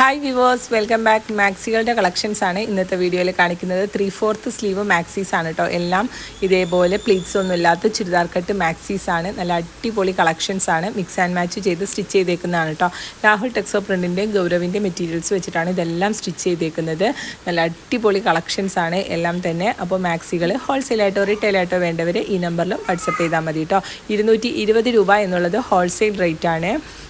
Hi viewers welcome back മാക്സികളുടെ collections ആണ് ഇന്നത്തെ വീഡിയോയിൽ കാണിക്കുന്നത്. ത്രീ ഫോർത്ത് സ്ലീവ് മാക്സീസ് ആണ് കേട്ടോ എല്ലാം ഇതേപോലെ പ്ലീറ്റ്സ് ഒന്നും ഇല്ലാത്ത ചുരിദാർ കട്ട് മാക്സീസ് ആണ്. നല്ല അടിപൊളി കളക്ഷൻസ് ആണ്. മിക്സ് ആൻഡ് മാച്ച് ചെയ്ത് സ്റ്റിച്ച് ചെയ്തേക്കുന്നതാണ് കേട്ടോ രാഹുൽ ടെക്സോ പ്രിന്റിന്റെയും ഗൗരവിന്റെ മെറ്റീരിയൽസ് വെച്ചിട്ടാണ് ഇതെല്ലാം സ്റ്റിച്ച് ചെയ്തേക്കുന്നത്. നല്ല അടിപൊളി കളക്ഷൻസ് ആണ്. എല്ലാം തന്നെ. അപ്പോൾ മാക്സികൾ ഹോൾസെയിലായിട്ടോ റീറ്റെയിലായിട്ടോ വേണ്ടവർ ഈ നമ്പറിൽ വാട്സപ്പ് ചെയ്താൽ മതി കേട്ടോ ഇരുന്നൂറ്റി രൂപ എന്നുള്ളത് ഹോൾസെയിൽ റേറ്റ് ആണ്. ഉം,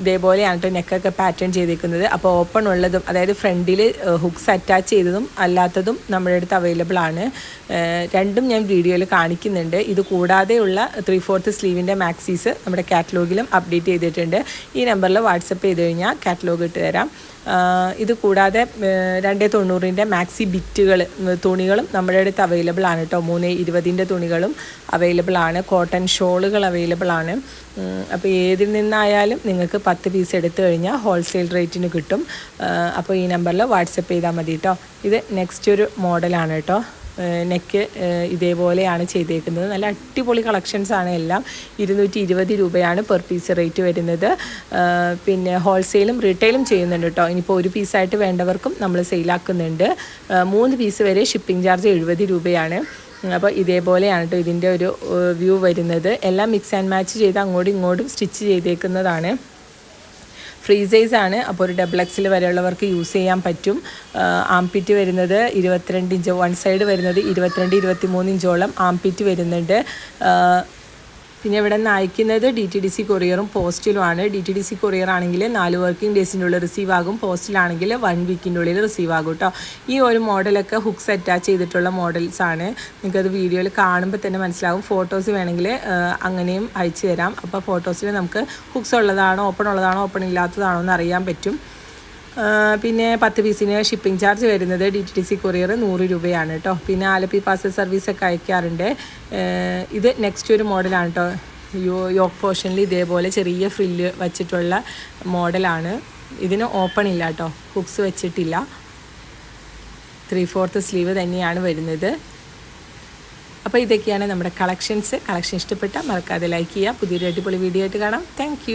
ഇതേപോലെയാണ് കേട്ടോ നെക്കൊക്കെ പാറ്റേൺ ചെയ്തിരിക്കുന്നത് അപ്പോൾ ഓപ്പൺ ഉള്ളതും അതായത് ഫ്രണ്ടിൽ ഹുക്സ് അറ്റാച്ച് ചെയ്തതും അല്ലാത്തതും നമ്മുടെ അടുത്ത് അവൈലബിൾ ആണ്. രണ്ടും ഞാൻ വീഡിയോയിൽ കാണിക്കുന്നുണ്ട്. ഇത് കൂടാതെയുള്ള ത്രീ ഫോർത്ത് സ്ലീവിന്റെ മാക്സീസ് നമ്മുടെ കാറ്റലോഗിലും അപ്ഡേറ്റ് ചെയ്തിട്ടുണ്ട്. ഈ നമ്പറിൽ വാട്സപ്പ് ചെയ്ത് കഴിഞ്ഞാൽ കാറ്റലോഗ് ഇട്ട് തരാം. ഇത് കൂടാതെ രണ്ടേ തൊണ്ണൂറിന്റെ മാക്സി ബിറ്റുകൾ തുണികളും നമ്മുടെ അടുത്ത് അവൈലബിൾ ആണ് കേട്ടോ മൂന്ന് ഇരുപതിന്റെ തുണികളും അവൈലബിൾ ആണ്. കോട്ടൺ ഷോളുകൾ അവൈലബിൾ ആണ്. അപ്പോൾ ഏതിൽ നിന്നായാലും നിങ്ങൾക്ക് പത്ത് പീസ് എടുത്തു കഴിഞ്ഞാൽ ഹോൾസെയിൽ റേറ്റിന് കിട്ടും. അപ്പോൾ ഈ നമ്പറിൽ വാട്സപ്പ് ചെയ്താൽ മതി കേട്ടോ ഇത് നെക്സ്റ്റ് ഒരു മോഡലാണ് കേട്ടോ നെക്ക് ഇതേപോലെയാണ് ചെയ്തേക്കുന്നത്. നല്ല അടിപൊളി കളക്ഷൻസ് ആണ് എല്ലാം. ഇരുന്നൂറ്റി ഇരുപത് രൂപയാണ് പെർ പീസ് റേറ്റ് വരുന്നത്. പിന്നെ ഹോൾസെയിലും റീറ്റെയിലും ചെയ്യുന്നുണ്ട് കേട്ടോ ഇനിയിപ്പോൾ ഒരു പീസായിട്ട് വേണ്ടവർക്കും നമ്മൾ സെയിലാക്കുന്നുണ്ട് മൂന്ന് പീസ് വരെ ഷിപ്പിംഗ് ചാർജ് എഴുപത് രൂപയാണ്. അപ്പോൾ ഇതേപോലെയാണ് കേട്ടോ ഇതിന്റെ ഒരു വ്യൂ വരുന്നത്. എല്ലാം മിക്സ് ആൻഡ് മാച്ച് ചെയ്ത് അങ്ങോട്ടും ഇങ്ങോട്ടും സ്റ്റിച്ച് ചെയ്തേക്കുന്നതാണ്. ഫ്രീ സൈസ് ആണ്. അപ്പോൾ ഒരു ഡബിൾ എക്സിൽ വരെയുള്ളവർക്ക് യൂസ് ചെയ്യാൻ പറ്റും. ആംപിറ്റ് വരുന്നത് ഇരുപത്തിരണ്ട് ഇഞ്ച് വൺ സൈഡ് വരുന്നത് ഇരുപത്തിരണ്ട് ഇരുപത്തി മൂന്ന് ഇഞ്ചോളം ആംപിറ്റ് വരുന്നുണ്ട്. പിന്നെ ഇവിടെ നിന്ന് അയക്കുന്നത് ഡി ടി ഡി സി കൊറിയറും പോസ്റ്റിലുമാണ് D T D C courier ആണെങ്കിൽ നാല് വർക്കിംഗ് ഡേയ്സിന്റെ ഉള്ളിൽ റിസീവ് ആകും. പോസ്റ്റിലാണെങ്കിൽ വൺ വീക്കിന്റെ ഉള്ളിൽ റിസീവ് ആകും കേട്ടോ ഈ ഒരു മോഡലൊക്കെ ഹുക്സ് അറ്റാച്ച് ചെയ്തിട്ടുള്ള മോഡൽസ് ആണ്. നിങ്ങൾക്കത് വീഡിയോയിൽ കാണുമ്പോൾ തന്നെ മനസ്സിലാകും ഫോട്ടോസ് വേണമെങ്കിൽ അങ്ങനെയും അയച്ചു തരാം. അപ്പോൾ ഫോട്ടോസിൽ നമുക്ക് ഹുക്സ് ഉള്ളതാണോ ഓപ്പൺ ഉള്ളതാണോ ഓപ്പൺ ഇല്ലാത്തതാണോ എന്ന് അറിയാൻ പറ്റും. പിന്നെ പത്ത് പീസിന് ഷിപ്പിംഗ് ചാർജ് വരുന്നത് ഡി ടി സി കൊറിയർ നൂറ് രൂപയാണ് കേട്ടോ പിന്നെ ആലപ്പി പാർസൽ സർവീസൊക്കെ അയക്കാറുണ്ട്. ഇത് നെക്സ്റ്റ് ഒരു മോഡലാണ് കേട്ടോ യോ യോക്ക് പോർഷനിൽ ഇതേപോലെ ചെറിയ ഫ്രില്ല് വച്ചിട്ടുള്ള മോഡലാണ് ഇതിന് ഓപ്പൺ ഇല്ല കേട്ടോ ഹുക്സ് വെച്ചിട്ടില്ല. ത്രീ ഫോർത്ത് സ്ലീവ് തന്നെയാണ് വരുന്നത്. അപ്പോൾ ഇതൊക്കെയാണ് നമ്മുടെ കളക്ഷൻസ് കളക്ഷൻ ഇഷ്ടപ്പെട്ടാൽ മറക്കാതെ ലൈക്ക് ചെയ്യുക. പുതിയൊരു അടിപൊളി വീഡിയോ ആയിട്ട് കാണാം. താങ്ക്